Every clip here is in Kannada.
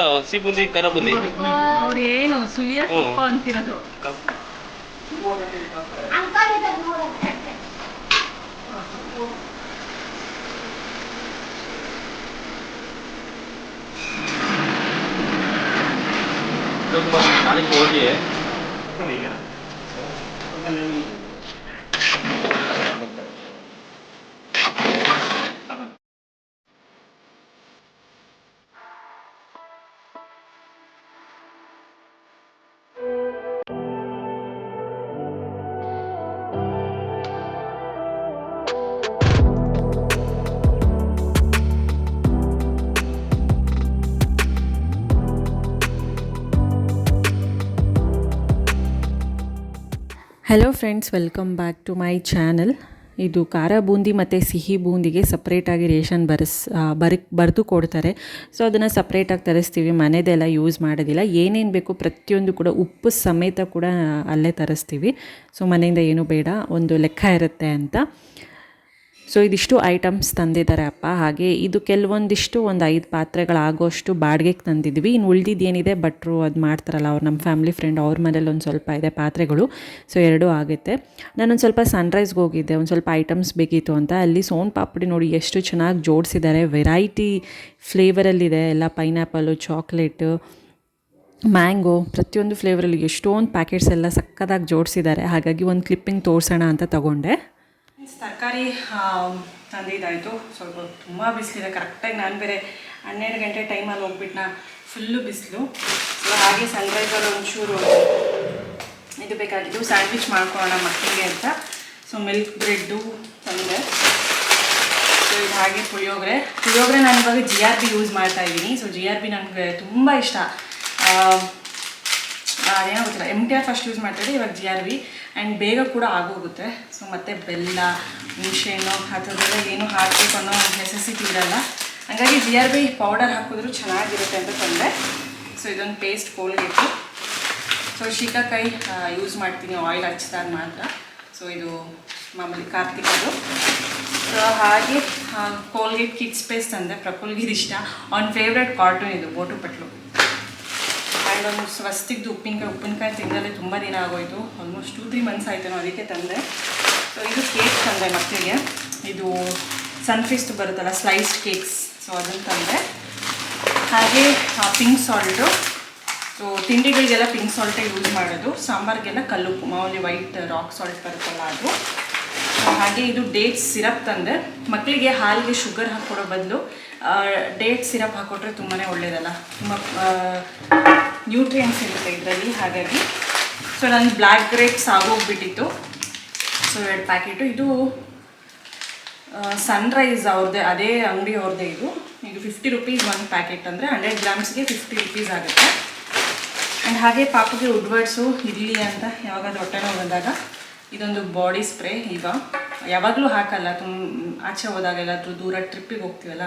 na, oh. Sipon din ka na po din. Ore, no, suya ko konti na to. Ang kami sa mura. Look, mas, ano po ulit eh? Ano yun? Ano yun? Hello friends welcome back to my channel ಇದು ಖಾರ ಬೂಂದಿ ಮತ್ತು ಸಿಹಿ ಬೂಂದಿಗೆ ಸಪ್ರೇಟಾಗಿ ರೇಷನ್ ಬರೆಸ್ ಬರ್, ಬರೆದು ಕೊಡ್ತಾರೆ. ಸೊ ಅದನ್ನು ಸಪ್ರೇಟಾಗಿ ತರಿಸ್ತೀವಿ. ಮನೆದೆಲ್ಲ ಯೂಸ್ ಮಾಡೋದಿಲ್ಲ. ಏನೇನು ಬೇಕು ಪ್ರತಿಯೊಂದು ಕೂಡ ಉಪ್ಪು ಸಮೇತ ಕೂಡ ಅಲ್ಲೇ ತರಿಸ್ತೀವಿ. ಸೊ ಮನೆಯಿಂದ ಏನೂ ಬೇಡ, ಒಂದು ಲೆಕ್ಕ ಇರುತ್ತೆ ಅಂತ. ಸೊ ಇದಿಷ್ಟು ಐಟಮ್ಸ್ ತಂದಿದ್ದಾರೆ ಅಪ್ಪ. ಹಾಗೆ ಇದು ಕೆಲವೊಂದಿಷ್ಟು ಒಂದು ಐದು ಪಾತ್ರೆಗಳಾಗೋಷ್ಟು ಬಾಡಿಗೆಗೆ ತಂದಿದ್ವಿ. ಇನ್ನು ಉಳ್ದಿದ್ದು ಏನಿದೆ ಭಟ್ರು ಅದು ಮಾಡ್ತಾರಲ್ಲ, ಅವ್ರು ನಮ್ಮ ಫ್ಯಾಮಿಲಿ ಫ್ರೆಂಡ್ ಅವ್ರ ಮನೇಲಿ ಒಂದು ಸ್ವಲ್ಪ ಇದೆ ಪಾತ್ರೆಗಳು. ಸೊ ಎರಡೂ ಆಗುತ್ತೆ. ನಾನೊಂದು ಸ್ವಲ್ಪ ಸನ್ರೈಸ್ಗೆ ಹೋಗಿದ್ದೆ. ಒಂದು ಸ್ವಲ್ಪ ಐಟಮ್ಸ್ ಬೇಕಿತ್ತು ಅಂತ. ಅಲ್ಲಿ ಸೋನ್ ಪಾಪಡಿ ನೋಡಿ ಎಷ್ಟು ಚೆನ್ನಾಗಿ ಜೋಡಿಸಿದ್ದಾರೆ. ವೆರೈಟಿ ಫ್ಲೇವರಲ್ಲಿದೆ ಎಲ್ಲ ಪೈನಾಪಲು ಚಾಕ್ಲೇಟು ಮ್ಯಾಂಗೋ ಪ್ರತಿಯೊಂದು ಫ್ಲೇವರಲ್ಲಿ ಎಷ್ಟೊಂದು ಪ್ಯಾಕೆಟ್ಸ್ ಎಲ್ಲ ಸಕ್ಕದಾಗಿ ಜೋಡಿಸಿದ್ದಾರೆ. ಹಾಗಾಗಿ ಒಂದು ಕ್ಲಿಪ್ಪಿಂಗ್ ತೋರಿಸೋಣ ಅಂತ ತಗೊಂಡೆ. ತರಕಾರಿ ತಂದಿದ್ದಾಯಿತು ಸ್ವಲ್ಪ ತುಂಬ ಬಿಸಿಲಿದೆ, ಕರೆಕ್ಟಾಗಿ ನಾನು ಬೇರೆ ಹನ್ನೆರಡು ಗಂಟೆ ಟೈಮಲ್ಲಿ ಹೋಗ್ಬಿಟ್ಟು ಫುಲ್ಲು ಬಿಸಿಲು. ಸೊ ಹಾಗೆ ಸನ್ರೈಸಲ್ಲಿ ಒಂಚೂರು ಇದು ಬೇಕಾಗಿದ್ದು ಸ್ಯಾಂಡ್ವಿಚ್ ಮಾಡ್ಕೊಳ್ಳೋಣ ಮಕ್ಕಳಿಗೆ ಅಂತ. ಸೊ ಮಿಲ್ಕ್ ಬ್ರೆಡ್ಡು ತಂದೆ. ಸೊ ಇದು ಹಾಗೆ ಪುಳಿಯೋಗರೆ. ಪುಳಿಯೋಗರೆ ನಾನು ಇವಾಗ ಜಿ ಆರ್ ಬಿ ಯೂಸ್ ಮಾಡ್ತಾ ಇದ್ದೀನಿ. ಸೊ ಜಿ ಆರ್ ಬಿ ನನಗೆ ತುಂಬ ಇಷ್ಟ. ಅದೇನೋ ಗೊತ್ತಿಲ್ಲ. M T R first use ಮಾಡ್ತಾಯಿದ್ದೆ ಇವಾಗ ಜಿ ಆರ್ ಬಿ ಆ್ಯಂಡ್ ಬೇಗ ಕೂಡ ಆಗೋಗುತ್ತೆ. ಸೊ ಮತ್ತು ಬೆಲ್ಲ ಹುಣಸೆಹಣ್ಣು ಆ ಥರದ್ದೆಲ್ಲ ಏನು ಹಾಕಬೇಕು ಅನ್ನೋ ನೆಸೆಸಿಟಿ ಇರಲ್ಲ. ಹಾಗಾಗಿ ಜಿ ಆರ್ ಬಿ ಪೌಡರ್ ಹಾಕಿದ್ರು ಚೆನ್ನಾಗಿರುತ್ತೆ ಅಂತ ತಂದೆ. ಸೊ ಇದೊಂದು paste Colgate so shikakai use ಮಾಡ್ತೀನಿ. ಆಯಿಲ್ ಹಚ್ಚಿದಾಗ ಮಾತ್ರ. ಸೊ ಇದು ಮಾಮೂಲಿ ಕಾರ್ತಿಕದು. ಸೊ ಹಾಗೆ ಕೋಲ್ಗೇಟ್ ಕಿಡ್ಸ್ ಪೇಸ್ಟ್ ಅಂದರೆ ಇಷ್ಟ. ಅವ್ನ ಫೇವ್ರೆಟ್ ಕಾರ್ಟೂನ್ ಇದು, ಬೋಟು ಪಟ್ಲು. ಒಂದು ಸ್ವಸ್ತಿಗ್ದು ಉಪ್ಪಿನಕಾಯಿ ಉಪ್ಪಿನಕಾಯಿ ತಿನ್ನಲೇ ತುಂಬ ದಿನ ಆಗೋಯಿತು. ಆಲ್ಮೋಸ್ಟ್ ಟೂ ತ್ರೀ ಮಂತ್ಸ್ ಆಯ್ತು ಅದಕ್ಕೆ ತಂದೆ. ಸೊ ಇದು ಕೇಕ್ ತಂದೆ ಮಕ್ಕಳಿಗೆ ಇದು ಸನ್ಫಿಸ್ಟ್ ಬರುತ್ತಲ್ಲ ಸ್ಲೈಸ್ಡ್ ಕೇಕ್ಸ್ ಸೊ ಅದನ್ನು ತಂದೆ. ಹಾಗೆ ಪಿಂಕ್ ಸಾಲ್ಟು ಸೊ ತಿಂಡಿಗಳಿಗೆಲ್ಲ ಪಿಂಕ್ ಸಾಲ್ಟೇ ಯೂಸ್ ಮಾಡೋದು. ಸಾಂಬಾರಿಗೆಲ್ಲ ಕಲ್ಲು ಮಾಮೂಲಿ ವೈಟ್ ರಾಕ್ ಸಾಲ್ಟ್ ಬರುತ್ತಲ್ಲ ಅದು. ಹಾಗೆ ಇದು ಡೇಟ್ಸ್ ಸಿರಪ್ ತಂದೆ. ಮಕ್ಕಳಿಗೆ ಹಾಲಿಗೆ ಶುಗರ್ ಹಾಕ್ಕೊಡೋ ಬದಲು ಡೇಟ್ ಸಿರಪ್ ಹಾಕ್ಕೊಟ್ರೆ ತುಂಬಾ ಒಳ್ಳೆಯದಲ್ಲ ತುಂಬ ನ್ಯೂಟ್ರಿಯೆಂಟ್ಸ್ ಇರುತ್ತೆ ಇದರಲ್ಲಿ, ಹಾಗಾಗಿ. ಸೊ ನನ್ನ ಬ್ಲ್ಯಾಕ್ ಗ್ರೇಪ್ಸ್ ಆಗೋಗ್ಬಿಟ್ಟಿತ್ತು ಸೊ ಎರಡು ಪ್ಯಾಕೆಟು. ಇದು ಸನ್ರೈಸ್ ಅವ್ರದ್ದೇ, ಅದೇ ಅಂಗಡಿ ಅವ್ರದ್ದೇ ಇದು. ಇದು ಫಿಫ್ಟಿ ರುಪೀಸ್ ಒಂದು ಪ್ಯಾಕೆಟ್ ಅಂದರೆ ಹಂಡ್ರೆಡ್ ಗ್ರಾಮ್ಸ್ಗೆ ಫಿಫ್ಟಿ ರುಪೀಸ್ ಆಗುತ್ತೆ. ಆ್ಯಂಡ್ ಹಾಗೆ ಪಾಪಗೆ ಉಡ್ವರ್ಡ್ಸು ಇರಲಿ ಅಂತ ಯಾವಾಗಾದ್ರು ಹೊಟ್ಟೆ ನೋವು ಬಂದಾಗ ಇದೊಂದು ಬಾಡಿ ಸ್ಪ್ರೇ ಈಗ. ಯಾವಾಗಲೂ ಹಾಕಲ್ಲ ತುಂಬ ಆಚೆ ಹೋದಾಗ ಎಲ್ಲಾದರೂ ದೂರ ಟ್ರಿಪ್ಪಿಗೆ ಹೋಗ್ತೀವಲ್ಲ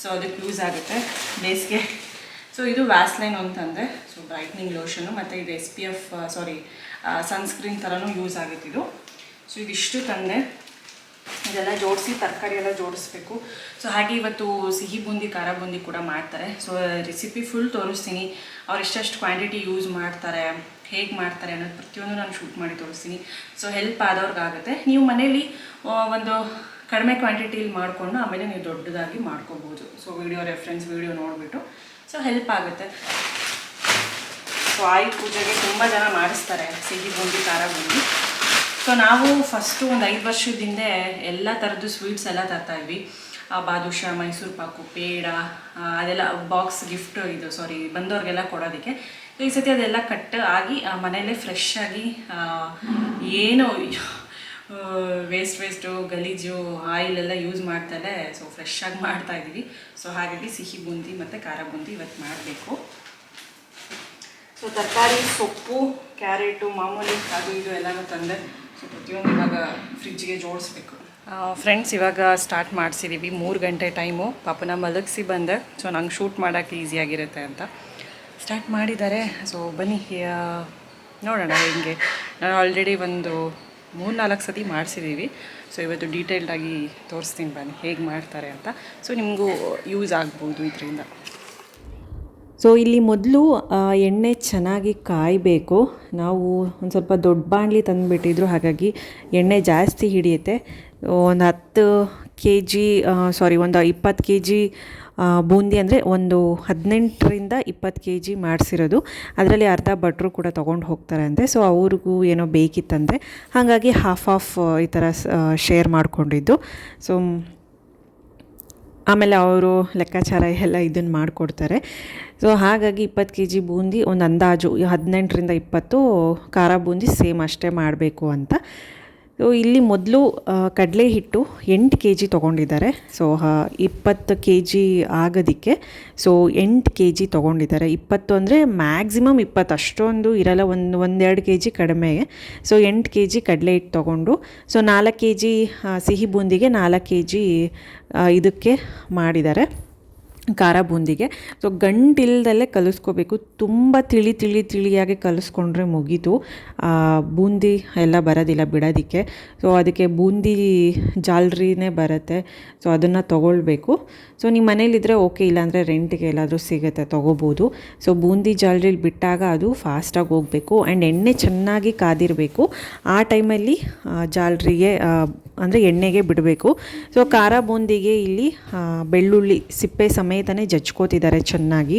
ಸೊ ಅದಕ್ಕೆ ಯೂಸ್ ಆಗುತ್ತೆ. ಬೇಸಿಗೆ ಸೊ ಇದು ವ್ಯಾಸ್ಲೈನ್ ಅಂತಂದರೆ ಸೊ ಬ್ರೈಟ್ನಿಂಗ್ ಲೋಷನು ಮತ್ತು ಇದು S P F sorry sunscreen ಥರನೂ ಯೂಸ್ ಆಗುತ್ತೆ ಇದು. ಸೊ ಇದಿಷ್ಟು ತಂದೆ. ಇದೆಲ್ಲ ಜೋಡಿಸಿ, ತರಕಾರಿ ಎಲ್ಲ ಜೋಡಿಸ್ಬೇಕು. ಸೊ ಹಾಗೆ ಇವತ್ತು ಸಿಹಿ ಬೂಂದಿ, ಖಾರ ಬೂಂದಿ ಕೂಡ ಮಾಡ್ತಾರೆ. ಸೊ ರೆಸಿಪಿ ಫುಲ್ ತೋರಿಸ್ತೀನಿ. ಅವ್ರು ಎಷ್ಟೆಷ್ಟು ಕ್ವಾಂಟಿಟಿ ಯೂಸ್ ಮಾಡ್ತಾರೆ, ಹೇಗೆ ಮಾಡ್ತಾರೆ ಅನ್ನೋದು ಪ್ರತಿಯೊಂದು ನಾನು ಶೂಟ್ ಮಾಡಿ ತೋರಿಸ್ತೀನಿ. ಸೊ ಹೆಲ್ಪ್ ಆದವ್ರಿಗಾಗುತ್ತೆ. ನೀವು ಮನೇಲಿ ಒಂದು ಕಡಿಮೆ ಕ್ವಾಂಟಿಟಿಲಿ ಮಾಡಿಕೊಂಡು, ಆಮೇಲೆ ನೀವು ದೊಡ್ಡದಾಗಿ ಮಾಡ್ಕೋಬೋದು. ಸೊ ವಿಡಿಯೋ ರೆಫ್ರೆನ್ಸ್ ವಿಡಿಯೋ ನೋಡಿಬಿಟ್ಟು. ಸೊ ಹೆಲ್ಪ್ ಆಗುತ್ತೆ. ಸೊ ಆಯುಧ ಪೂಜೆಗೆ ತುಂಬ ಜನ ಮಾಡಿಸ್ತಾರೆ, ಸಿಹಿ, ಬೂಂದಿ, ಖಾರ, ಬೂಂದಿ. ಸೊ ನಾವು ಫಸ್ಟು ಒಂದು ಐದು ವರ್ಷದ ಹಿಂದೆ ಎಲ್ಲ ಥರದ್ದು ಸ್ವೀಟ್ಸ್ ಎಲ್ಲ ತರ್ತಾ ಇದ್ವಿ. ಆ, ಬಾದುಷಾ, ಮೈಸೂರು ಪಾಕು, ಪೇಡ ಅದೆಲ್ಲ ಬಾಕ್ಸ್ ಗಿಫ್ಟ್ ಇದು ಸಾರಿ ಬಂದವ್ರಿಗೆಲ್ಲ ಕೊಡೋದಕ್ಕೆ. ಈ ಸತಿ ಅದೆಲ್ಲ ಕಟ್ ಆಗಿ ಮನೆಯಲ್ಲೇ ಫ್ರೆಶ್ ಆಗಿ ಏನು ವೇಸ್ಟ್ ವೇಸ್ಟು ಗಲೀಜು ಆಯಿಲ್ ಎಲ್ಲ ಯೂಸ್ ಮಾಡ್ತಾರೆ ಸೊ ಫ್ರೆಶ್ ಆಗಿ ಮಾಡ್ತಾ ಇದ್ದೀವಿ ಸೊ ಹಾಗಾಗಿ ಸಿಹಿ ಬೂಂದಿ ಮತ್ತು ಖಾರ ಬೂಂದಿ ಇವತ್ತು ಮಾಡಬೇಕು. ಸೊ ತರಕಾರಿ, ಸೊಪ್ಪು, ಕ್ಯಾರೆಟು, ಮಾಮೂಲಿ ಅದು ಇದು ಎಲ್ಲನೂ ತಂದೆ ಸೊ ಪ್ರತಿಯೊಂದು ಇವಾಗ ಫ್ರಿಜ್ಗೆ ಜೋಡಿಸ್ಬೇಕು. ಫ್ರೆಂಡ್ಸ್ ಇವಾಗ ಸ್ಟಾರ್ಟ್ ಮಾಡಿಸಿದ್ದೀವಿ ಮೂರು ಗಂಟೆ ಟೈಮು ಪಾಪನ ಮಲಗಿಸಿ ಬಂದೆ. ಸೊ ನಂಗೆ ಶೂಟ್ ಮಾಡೋಕ್ಕೆ ಈಸಿಯಾಗಿರುತ್ತೆ ಅಂತ. ಸ್ಟಾರ್ಟ್ ಮಾಡಿದ್ದಾರೆ ಸೊ ಬನ್ನಿ ನೋಡೋಣ ಹಿಂಗೆ. ನಾನು ಆಲ್ರೆಡಿ ಒಂದು ಮೂರು ನಾಲ್ಕು ಸತಿ ಮಾಡಿಸಿದ್ದೀವಿ. ಸೊ ಇವತ್ತು ಡೀಟೇಲ್ಡಾಗಿ ತೋರಿಸ್ತೀನಿ ಬನ್ನಿ, ಹೇಗೆ ಮಾಡ್ತಾರೆ ಅಂತ. ಸೊ ನಿಮಗೂ ಯೂಸ್ ಆಗ್ಬೋದು ಇದರಿಂದ. ಸೊ ಇಲ್ಲಿ ಮೊದಲು ಎಣ್ಣೆ ಚೆನ್ನಾಗಿ ಕಾಯಬೇಕು. ನಾವು ಒಂದು ಸ್ವಲ್ಪ ದೊಡ್ಡ ಬಾಣಲಿ ತಂದುಬಿಟ್ಟಿದ್ರು, ಹಾಗಾಗಿ ಎಣ್ಣೆ ಜಾಸ್ತಿ ಹಿಡಿಯುತ್ತೆ. ಒಂದು ಹತ್ತು ಕೆ ಜಿ ಸಾರಿ ಒಂದು ಇಪ್ಪತ್ತು ಕೆ ಜಿ ಬೂಂದಿ ಅಂದರೆ ಒಂದು ಹದಿನೆಂಟರಿಂದ ಇಪ್ಪತ್ತು ಕೆ ಜಿ ಮಾಡಿಸಿರೋದು. ಅದರಲ್ಲಿ ಅರ್ಧ ಭಟ್ರು ಕೂಡ ತೊಗೊಂಡು ಹೋಗ್ತಾರೆ ಅಂತೆ ಸೊ ಅವ್ರಿಗೂ ಏನೋ ಬೇಕಿತ್ತಂದರೆ ಹಾಗಾಗಿ ಹಾಫ್ ಆಫ್ ಈ ಥರ ಶೇರ್ ಮಾಡಿಕೊಂಡಿದ್ದು. ಸೊ ಆಮೇಲೆ ಅವರು ಲೆಕ್ಕಾಚಾರ ಎಲ್ಲ ಇದನ್ನು ಮಾಡಿಕೊಡ್ತಾರೆ. ಸೊ ಹಾಗಾಗಿ ಇಪ್ಪತ್ತು ಕೆ ಜಿ ಬೂಂದಿ, ಒಂದು ಅಂದಾಜು ಹದಿನೆಂಟರಿಂದ ಇಪ್ಪತ್ತು, ಖಾರ ಬೂಂದಿ ಸೇಮ್ ಅಷ್ಟೇ ಮಾಡಬೇಕು ಅಂತ. ಸೊ ಇಲ್ಲಿ ಮೊದಲು ಕಡಲೆ ಹಿಟ್ಟು ಎಂಟು ಕೆ ಜಿ ತೊಗೊಂಡಿದ್ದಾರೆ. ಸೊ ಇಪ್ಪತ್ತು ಕೆ ಜಿ ಆಗೋದಕ್ಕೆ ಸೊ ಎಂಟು ಕೆ ಜಿ ತೊಗೊಂಡಿದ್ದಾರೆ. ಇಪ್ಪತ್ತು ಅಂದರೆ ಮ್ಯಾಕ್ಸಿಮಮ್ ಇಪ್ಪತ್ತು, ಅಷ್ಟೊಂದು ಇರಲ್ಲ, ಒಂದು, ಒಂದೆರಡು ಕೆ ಜಿ ಕಡಿಮೆ. ಸೊ ಎಂಟು ಕೆ ಜಿ ಕಡಲೆ ಹಿಟ್ಟು ತೊಗೊಂಡು ಸೊ ನಾಲ್ಕು ಕೆ ಜಿ ಸಿಹಿ ಬೂಂದಿಗೆ ನಾಲ್ಕು ಕೆ ಜಿ ಇದಕ್ಕೆ ಮಾಡಿದ್ದಾರೆ. ಖಾರ ಬೂಂದಿಗೆ. ಸೊ ಗಂಟಿಲ್ದಲ್ಲೇ ಕಲಿಸ್ಕೋಬೇಕು. ತುಂಬ ತಿಳಿ ತಿಳಿ, ತಿಳಿಯಾಗಿ ಕಲಿಸ್ಕೊಂಡ್ರೆ ಮುಗೀತು. ಬೂಂದಿ ಎಲ್ಲ ಬರೋದಿಲ್ಲ ಬಿಡೋದಕ್ಕೆ. ಸೊ ಅದಕ್ಕೆ ಬೂಂದಿ ಜಾಲ್ರಿನೇ ಬರುತ್ತೆ. ಸೊ ಅದನ್ನು ತೊಗೊಳ್ಬೇಕು. ಸೊ ನಿಮ್ಮ ಮನೇಲಿದ್ದರೆ ಓಕೆ, ಇಲ್ಲಾಂದರೆ ರೆಂಟಿಗೆ ಎಲ್ಲಾದರೂ ಸಿಗುತ್ತೆ, ತೊಗೋಬೋದು. ಸೊ ಬೂಂದಿ ಜಾಲ್ರಿಲಿ ಬಿಟ್ಟಾಗ ಅದು ಫಾಸ್ಟಾಗಿ ಹೋಗಬೇಕು. ಆ್ಯಂಡ್ ಎಣ್ಣೆ ಚೆನ್ನಾಗಿ ಕಾದಿರಬೇಕು. ಆ ಟೈಮಲ್ಲಿ ಜಾಲ್ರಿಗೆ ಅಂದರೆ ಎಣ್ಣೆಗೆ ಬಿಡಬೇಕು. ಸೊ ಖಾರ ಬೂಂದಿಗೆ ಇಲ್ಲಿ ಬೆಳ್ಳುಳ್ಳಿ ಸಿಪ್ಪೆ ಸಮೇತನೇ ಜಜ್ಕೋತಿದ್ದಾರೆ ಚೆನ್ನಾಗಿ.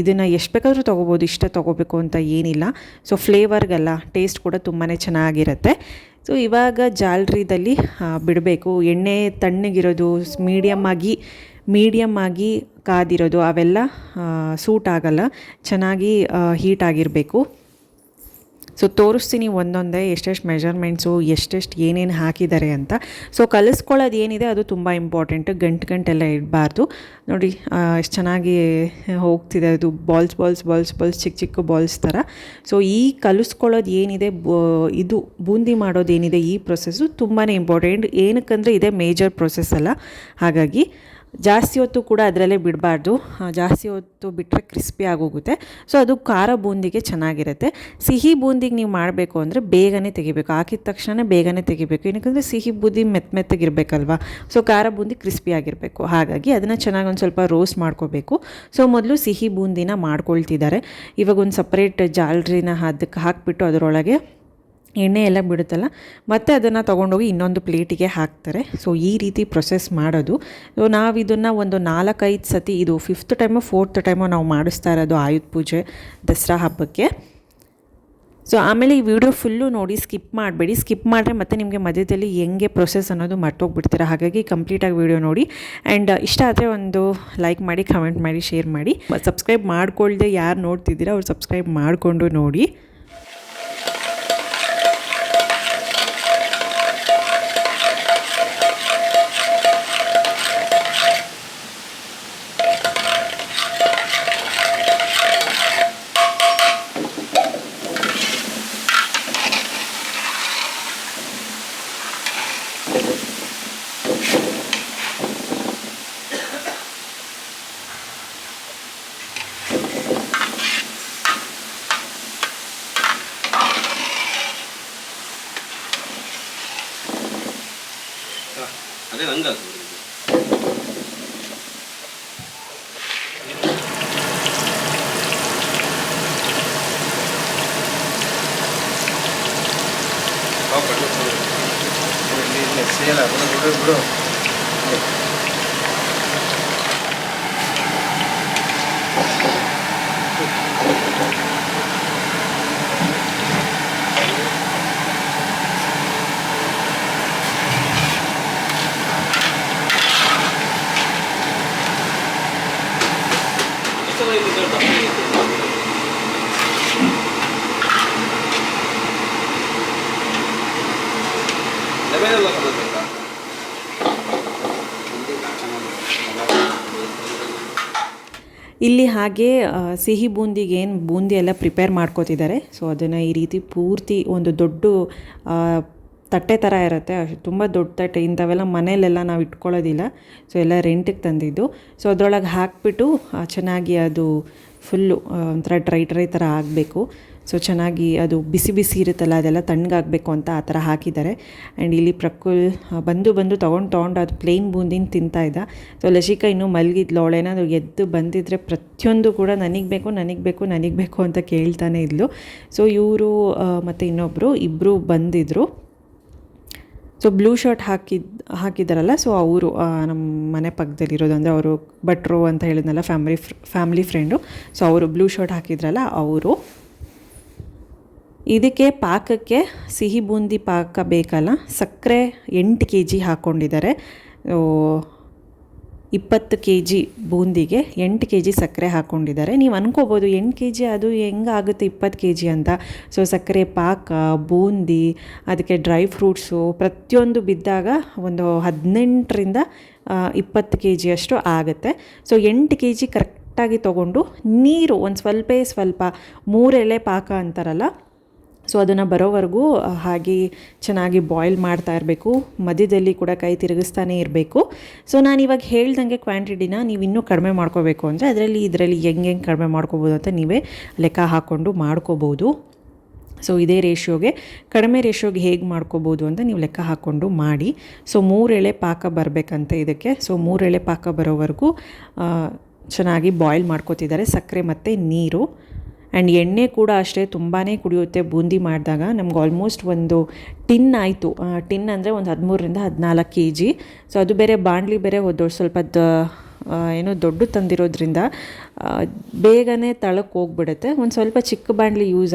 ಇದನ್ನು ಎಷ್ಟು ಬೇಕಾದರೂ ತೊಗೋಬೋದು, ಇಷ್ಟ ತೊಗೋಬೇಕು ಅಂತ ಏನಿಲ್ಲ. ಸೊ ಫ್ಲೇವರ್ಗೆಲ್ಲ ಟೇಸ್ಟ್ ಕೂಡ ತುಂಬಾ ಚೆನ್ನಾಗಿರುತ್ತೆ. ಸೊ ಇವಾಗ ಜಾಲ್ರಿದಲ್ಲಿ ಬಿಡಬೇಕು. ಎಣ್ಣೆ ತಣ್ಣಗಿರೋದು ಮೀಡಿಯಮ್ ಆಗಿ ಮೀಡಿಯಮ್ ಆಗಿ ಕಾದಿರೋದು, ಅವೆಲ್ಲ ಸೂಟ್ ಆಗಲ್ಲ. ಚೆನ್ನಾಗಿ ಹೀಟ್ ಆಗಿರಬೇಕು. ಸೊ ತೋರಿಸ್ತೀನಿ ಒಂದೊಂದೇ ಎಷ್ಟೆಷ್ಟು ಮೆಜರ್ಮೆಂಟ್ಸು ಎಷ್ಟೆಷ್ಟು ಏನೇನು ಹಾಕಿದ್ದಾರೆ ಅಂತ. ಸೊ ಕಲಿಸ್ಕೊಳ್ಳೋದು ಏನಿದೆ ಅದು ತುಂಬ ಇಂಪಾರ್ಟೆಂಟ್ ಗಂಟು ಗಂಟೆಲ್ಲ ಇಡಬಾರ್ದು. ನೋಡಿ ಎಷ್ಟು ಚೆನ್ನಾಗಿ ಹೋಗ್ತಿದೆ ಅದು. ಬಾಲ್ಸ್ ಬಾಲ್ಸ್ ಬಾಲ್ಸ್ ಬಾಲ್ಸ್ ಚಿಕ್ಕ ಚಿಕ್ಕ ಬಾಲ್ಸ್ ಥರ. ಸೊ ಈ ಕಲಿಸ್ಕೊಳ್ಳೋದು ಏನಿದೆ ಇದು ಬೂಂದಿ ಮಾಡೋದು ಏನಿದೆ ಈ ಪ್ರೊಸೆಸ್ಸು ತುಂಬಾ ಇಂಪಾರ್ಟೆಂಟ್ ಏನಕ್ಕಂದರೆ ಇದೇ ಮೇಜರ್ ಪ್ರೊಸೆಸ್ ಅಲ್ಲ. ಹಾಗಾಗಿ ಜಾಸ್ತಿ ಹೊತ್ತು ಕೂಡ ಅದರಲ್ಲೇ ಬಿಡಬಾರ್ದು. ಜಾಸ್ತಿ ಹೊತ್ತು ಬಿಟ್ಟರೆ ಕ್ರಿಸ್ಪಿ ಆಗೋಗುತ್ತೆ. ಸೊ ಅದು ಖಾರ ಬೂಂದಿಗೆ ಚೆನ್ನಾಗಿರುತ್ತೆ. ಸಿಹಿ ಬೂಂದಿಗೆ ನೀವು ಮಾಡಬೇಕು ಅಂದರೆ ಬೇಗನೆ ತೆಗಿಬೇಕು. ಹಾಕಿದ ತಕ್ಷಣ ಬೇಗನೆ ತೆಗಿಬೇಕು. ಏನಕ್ಕಂದರೆ ಸಿಹಿ ಬೂದಿ ಮೆತ್ತ ಮೆತ್ತಗಿರಬೇಕಲ್ವಾ? ಸೊ ಖಾರ ಬೂಂದಿ ಕ್ರಿಸ್ಪಿ ಆಗಿರಬೇಕು. ಹಾಗಾಗಿ ಅದನ್ನು ಚೆನ್ನಾಗಿ ಒಂದು ಸ್ವಲ್ಪ ರೋಸ್ಟ್ ಮಾಡ್ಕೋಬೇಕು. ಸೊ ಮೊದಲು ಸಿಹಿ ಬೂಂದಿನ ಮಾಡ್ಕೊಳ್ತಿದ್ದಾರೆ. ಇವಾಗ ಒಂದು ಸಪ್ರೇಟ್ ಜಾಲ್ರಿನ ಅದಕ್ಕೆ ಹಾಕಿಬಿಟ್ಟು ಅದರೊಳಗೆ ಎಣ್ಣೆ ಎಲ್ಲ ಬಿಡುತ್ತಲ್ಲ, ಮತ್ತೆ ಅದನ್ನು ತೊಗೊಂಡೋಗಿ ಇನ್ನೊಂದು ಪ್ಲೇಟಿಗೆ ಹಾಕ್ತಾರೆ. ಸೊ ಈ ರೀತಿ ಪ್ರೊಸೆಸ್ ಮಾಡೋದು. ಸೊ ನಾವು ಇದನ್ನು ಒಂದು ನಾಲ್ಕೈದು ಸತಿ, ಇದು ಫಿಫ್ತ್ ಟೈಮು ಫೋರ್ತ್ ಟೈಮು ನಾವು ಮಾಡಿಸ್ತಾ ಇರೋದು ಆಯುಧ ಪೂಜೆ, ದಸರಾ ಹಬ್ಬಕ್ಕೆ. ಸೊ ಆಮೇಲೆ ಈ ವಿಡಿಯೋ ಫುಲ್ಲು ನೋಡಿ ಸ್ಕಿಪ್ ಮಾಡಬೇಡಿ. ಸ್ಕಿಪ್ ಮಾಡಿದ್ರೆ ಮತ್ತೆ ನಿಮಗೆ ಮಧ್ಯದಲ್ಲಿ ಹೆಂಗೆ ಪ್ರೊಸೆಸ್ ಅನ್ನೋದು ಮರ್ತೋಗ್ಬಿಡ್ತೀರ. ಹಾಗಾಗಿ ಕಂಪ್ಲೀಟಾಗಿ ವಿಡಿಯೋ ನೋಡಿ. ಆ್ಯಂಡ್ ಇಷ್ಟ ಆದರೆ ಒಂದು ಲೈಕ್ ಮಾಡಿ ಕಮೆಂಟ್ ಮಾಡಿ ಶೇರ್ ಮಾಡಿ. ಸಬ್ಸ್ಕ್ರೈಬ್ ಮಾಡ್ಕೊಳ್ದೆ ಯಾರು ನೋಡ್ತಿದ್ದೀರಾ, ಅವ್ರು ಸಬ್ಸ್ಕ್ರೈಬ್ ಮಾಡಿಕೊಂಡು ನೋಡಿ. ಹಾಗೆ ಸಿಹಿ ಬೂಂದಿಗೆ ಏನು ಬೂಂದಿ ಎಲ್ಲ ಪ್ರಿಪೇರ್ ಮಾಡ್ಕೋತಿದ್ದಾರೆ. ಸೊ ಅದನ್ನು ಈ ರೀತಿ ಪೂರ್ತಿ ಒಂದು ದೊಡ್ಡ ತಟ್ಟೆ ಥರ ಇರುತ್ತೆ. ತುಂಬ ದೊಡ್ಡ ತಟ್ಟೆ. ಇಂಥವೆಲ್ಲ ಮನೇಲೆಲ್ಲ ನಾವು ಇಟ್ಕೊಳ್ಳೋದಿಲ್ಲ. ಸೊ ಎಲ್ಲ ರೆಂಟಿಗೆ ತಂದಿದ್ದು. ಸೊ ಅದರೊಳಗೆ ಹಾಕ್ಬಿಟ್ಟು ಚೆನ್ನಾಗಿ ಅದು ಫುಲ್ಲು ಒಂಥರ ಡ್ರೈ ಡ್ರೈ ಥರ ಆಗಬೇಕು. ಸೊ ಚೆನ್ನಾಗಿ ಅದು ಬಿಸಿ ಬಿಸಿ ಇರುತ್ತಲ್ಲ, ಅದೆಲ್ಲ ತಣ್ಣಗಾಗಬೇಕು ಅಂತ ಆ ಥರ ಹಾಕಿದ್ದಾರೆ. ಆ್ಯಂಡ್ ಇಲ್ಲಿ ಪ್ರಕುಲ್ ಬಂದು ಬಂದು ತೊಗೊಂಡು ತೊಗೊಂಡು ಅದು ಪ್ಲೇನ್ ಬೂಂದಿನ ತಿಂತಾ ಇದ್ದ. ಸೊ ಲಸಿಕಾ ಇನ್ನೂ ಮಲಗಿದ್ಲು ಅವಳೇನಾದ್ರು ಎದ್ದು ಬಂದಿದ್ದರೆ ಪ್ರತಿಯೊಂದು ಕೂಡ ನನಗೆ ಬೇಕು ನನಗೆ ಬೇಕು ನನಗೆ ಬೇಕು ಅಂತ ಕೇಳ್ತಾನೆ ಇದ್ಲು. ಸೊ ಇವರು ಮತ್ತು ಇನ್ನೊಬ್ಬರು ಇಬ್ಬರು ಬಂದಿದ್ದರು ಸೊ ಬ್ಲೂ ಶರ್ಟ್ ಹಾಕಿದ್ ಹಾಕಿದ್ದಾರಲ್ಲ ಸೊ ಅವರು ನಮ್ಮ ಮನೆ ಪಕ್ಕದಲ್ಲಿರೋದು ಅಂದರೆ ಅವರು ಭಟ್ರು ಅಂತ ಹೇಳಿದ್ನಲ್ಲ ಫ್ಯಾಮಿಲಿ ಫ್ಯಾಮಿಲಿ ಫ್ರೆಂಡು ಸೊ ಅವರು ಬ್ಲೂ ಶರ್ಟ್ ಹಾಕಿದ್ರಲ್ಲ, ಅವರು ಇದಕ್ಕೆ ಪಾಕಕ್ಕೆ ಸಿಹಿ ಬೂಂದಿ ಪಾಕ ಬೇಕಲ್ಲ? ಸಕ್ಕರೆ ಎಂಟು ಕೆ ಜಿ ಹಾಕ್ಕೊಂಡಿದ್ದಾರೆ ಇಪ್ಪತ್ತು ಕೆ ಜಿ ಬೂಂದಿಗೆ ಎಂಟು ಕೆ ಜಿ ಸಕ್ಕರೆ ಹಾಕ್ಕೊಂಡಿದ್ದಾರೆ ನೀವು ಅನ್ಕೋಬೋದು, ಎಂಟು ಕೆ ಜಿ ಅದು ಹೆಂಗಾಗುತ್ತೆ ಇಪ್ಪತ್ತು ಕೆ ಜಿ ಅಂತ. ಸೊ ಸಕ್ಕರೆ ಪಾಕ, ಬೂಂದಿ, ಅದಕ್ಕೆ ಡ್ರೈ ಫ್ರೂಟ್ಸು ಪ್ರತಿಯೊಂದು ಬಿದ್ದಾಗ ಒಂದು ಹದಿನೆಂಟರಿಂದ ಇಪ್ಪತ್ತು ಕೆ ಜಿಯಷ್ಟು ಆಗುತ್ತೆ. ಸೊ ಎಂಟು ಕೆ ಜಿ ಕರೆಕ್ಟಾಗಿ ತೊಗೊಂಡು ನೀರು ಒಂದು ಸ್ವಲ್ಪ ಸ್ವಲ್ಪ ಮೂರೆಲೆ ಪಾಕ ಅಂತಾರಲ್ಲ ಸೊ ಅದನ್ನು ಬರೋವರೆಗೂ ಹಾಗೆ ಚೆನ್ನಾಗಿ ಬಾಯ್ಲ್ ಮಾಡ್ತಾ ಇರಬೇಕು. ಮಧ್ಯದಲ್ಲಿ ಕೂಡ ಕೈ ತಿರುಗಿಸ್ತಾನೆ ಇರಬೇಕು. ಸೊ ನಾನು ಇವಾಗ ಹೇಳ್ದಂಗೆ ಕ್ವಾಂಟಿಟಿನ ನೀವು ಇನ್ನೂ ಕಡಿಮೆ ಮಾಡ್ಕೋಬೇಕು ಅಂದರೆ ಅದರಲ್ಲಿ ಇದರಲ್ಲಿ ಹೆಂಗೆ ಹೆಂಗೆ ಕಡಿಮೆ ಮಾಡ್ಕೋಬೋದು ಅಂತ ನೀವೇ ಲೆಕ್ಕ ಹಾಕ್ಕೊಂಡು ಮಾಡ್ಕೋಬೋದು. ಸೊ ಇದೇ ರೇಷಿಯೋಗೆ ಕಡಿಮೆ ರೇಷಿಯೋಗೆ ಹೇಗೆ ಮಾಡ್ಕೋಬೋದು ಅಂತ ನೀವು ಲೆಕ್ಕ ಹಾಕ್ಕೊಂಡು ಮಾಡಿ. ಸೊ ಮೂರು ಎಳೆ ಪಾಕ ಬರಬೇಕಂತೆ ಇದಕ್ಕೆ. ಸೊ ಮೂರು ಎಳೆ ಪಾಕ ಬರೋವರೆಗೂ ಚೆನ್ನಾಗಿ ಬಾಯ್ಲ್ ಮಾಡ್ಕೋತಿದ್ದಾರೆ. ಸಕ್ಕರೆ ಮತ್ತು ನೀರು. ಆ್ಯಂಡ್ ಎಣ್ಣೆ ಕೂಡ ಅಷ್ಟೇ ತುಂಬಾ ಕುಡಿಯುತ್ತೆ. ಬೂಂದಿ ಮಾಡಿದಾಗ ನಮ್ಗೆ ಆಲ್ಮೋಸ್ಟ್ ಒಂದು ಟಿನ್ ಆಯಿತು. ಟಿನ್ ಅಂದರೆ ಒಂದು ಹದಿಮೂರರಿಂದ ಹದಿನಾಲ್ಕು ಕೆ ಜಿ ಸೊ ಅದು ಬೇರೆ ಬಾಣಲಿ ಬೇರೆ ಹೋದೋ ಸ್ವಲ್ಪ ಏನೋ ದೊಡ್ಡ ತಂದಿರೋದ್ರಿಂದ ಬೇಗನೆ ತಳಕ್ಕೆ ಹೋಗ್ಬಿಡುತ್ತೆ. ಒಂದು ಸ್ವಲ್ಪ ಚಿಕ್ಕ ಬಾಣಲಿ ಯೂಸ್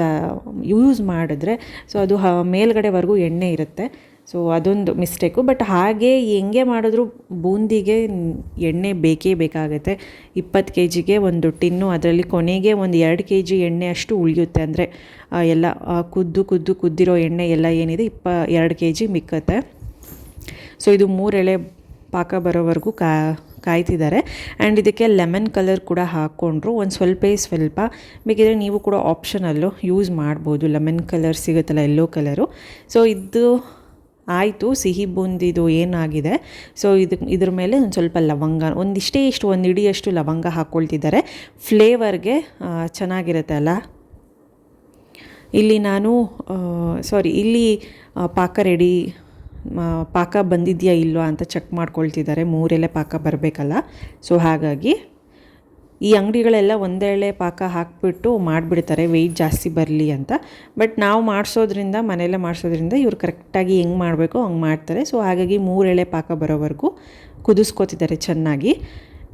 ಯೂಸ್ ಮಾಡಿದ್ರೆ, ಸೊ ಅದು ಮೇಲ್ಗಡೆವರೆಗೂ ಎಣ್ಣೆ ಇರುತ್ತೆ. ಸೊ ಅದೊಂದು ಮಿಸ್ಟೇಕು ಬಟ್ ಹಾಗೆ ಹೆಂಗೆ ಮಾಡಿದ್ರು ಬೂಂದಿಗೆ ಎಣ್ಣೆ ಬೇಕೇ ಬೇಕಾಗುತ್ತೆ. ಇಪ್ಪತ್ತು ಕೆ ಜಿಗೆ ಒಂದು ಟಿನ್ನು, ಅದರಲ್ಲಿ ಕೊನೆಗೆ ಒಂದು ಎರಡು ಕೆ ಜಿ ಎಣ್ಣೆ ಅಷ್ಟು ಉಳಿಯುತ್ತೆ. ಅಂದರೆ ಎಲ್ಲ ಕುದ್ದು ಕುದ್ದು ಕುದ್ದಿರೋ ಎಣ್ಣೆ ಎಲ್ಲ ಏನಿದೆ, ಇಪ್ಪ, ಎರಡು ಕೆ ಜಿ ಮಿಕ್ಕತ್ತೆ. ಸೊ ಇದು ಮೂರೆಳೆ ಪಾಕ ಬರೋವರೆಗೂ ಕಾ, ಕಾಯ್ತಿದ್ದಾರೆ. ಆ್ಯಂಡ್ ಇದಕ್ಕೆ ಲೆಮನ್ ಕಲರ್ ಕೂಡ ಹಾಕ್ಕೊಂಡ್ರು. ಒಂದು ಸ್ವಲ್ಪ ಸ್ವಲ್ಪ. ಬೇಕಿದ್ರೆ ನೀವು ಕೂಡ ಆಪ್ಷನಲ್ಲು ಯೂಸ್ ಮಾಡ್ಬೋದು. ಲೆಮನ್ ಕಲರ್ ಸಿಗುತ್ತಲ್ಲ ಎಲ್ಲೋ ಕಲರು. ಸೊ ಇದು ಆಯಿತು, ಸಿಹಿ ಬೂಂದಿದು ಏನಾಗಿದೆ? ಸೊ ಇದು, ಇದ್ರ ಮೇಲೆ ಒಂದು ಸ್ವಲ್ಪ ಲವಂಗ, ಒಂದಿಷ್ಟೇ ಇಷ್ಟು, ಒಂದು ಇಡಿಯಷ್ಟು ಲವಂಗ ಹಾಕ್ಕೊಳ್ತಿದ್ದಾರೆ ಫ್ಲೇವರ್ಗೆ ಚೆನ್ನಾಗಿರುತ್ತೆ ಅಲ್ಲ? ಇಲ್ಲಿ ನಾನು ಸಾರಿ ಇಲ್ಲಿ ಪಾಕ ರೆಡಿ ಪಾಕ ಬಂದಿದೆಯಾ ಇಲ್ವಾ ಅಂತ ಚೆಕ್ ಮಾಡ್ಕೊಳ್ತಿದ್ದಾರೆ. ಮೂರೆಲೆ ಪಾಕ ಬರಬೇಕಲ್ಲ? ಸೊ ಹಾಗಾಗಿ ಈ ಅಂಗಡಿಗಳೆಲ್ಲ ಒಂದೇಳೆ ಪಾಕ ಹಾಕಿಬಿಟ್ಟು ಮಾಡಿಬಿಡ್ತಾರೆ ವೆಯ್ಟ್ ಜಾಸ್ತಿ ಬರಲಿ ಅಂತ. ಬಟ್ ನಾವು ಮಾಡಿಸೋದ್ರಿಂದ, ಮನೆಯಲ್ಲೇ ಮಾಡಿಸೋದ್ರಿಂದ ಇವ್ರು ಕರೆಕ್ಟಾಗಿ ಹೆಂಗೆ ಮಾಡಬೇಕು ಹಂಗೆ ಮಾಡ್ತಾರೆ. ಸೊ ಹಾಗಾಗಿ ಮೂರೆಳೆ ಪಾಕ ಬರೋವರೆಗೂ ಕುದಿಸ್ಕೋತಿದ್ದಾರೆ ಚೆನ್ನಾಗಿ.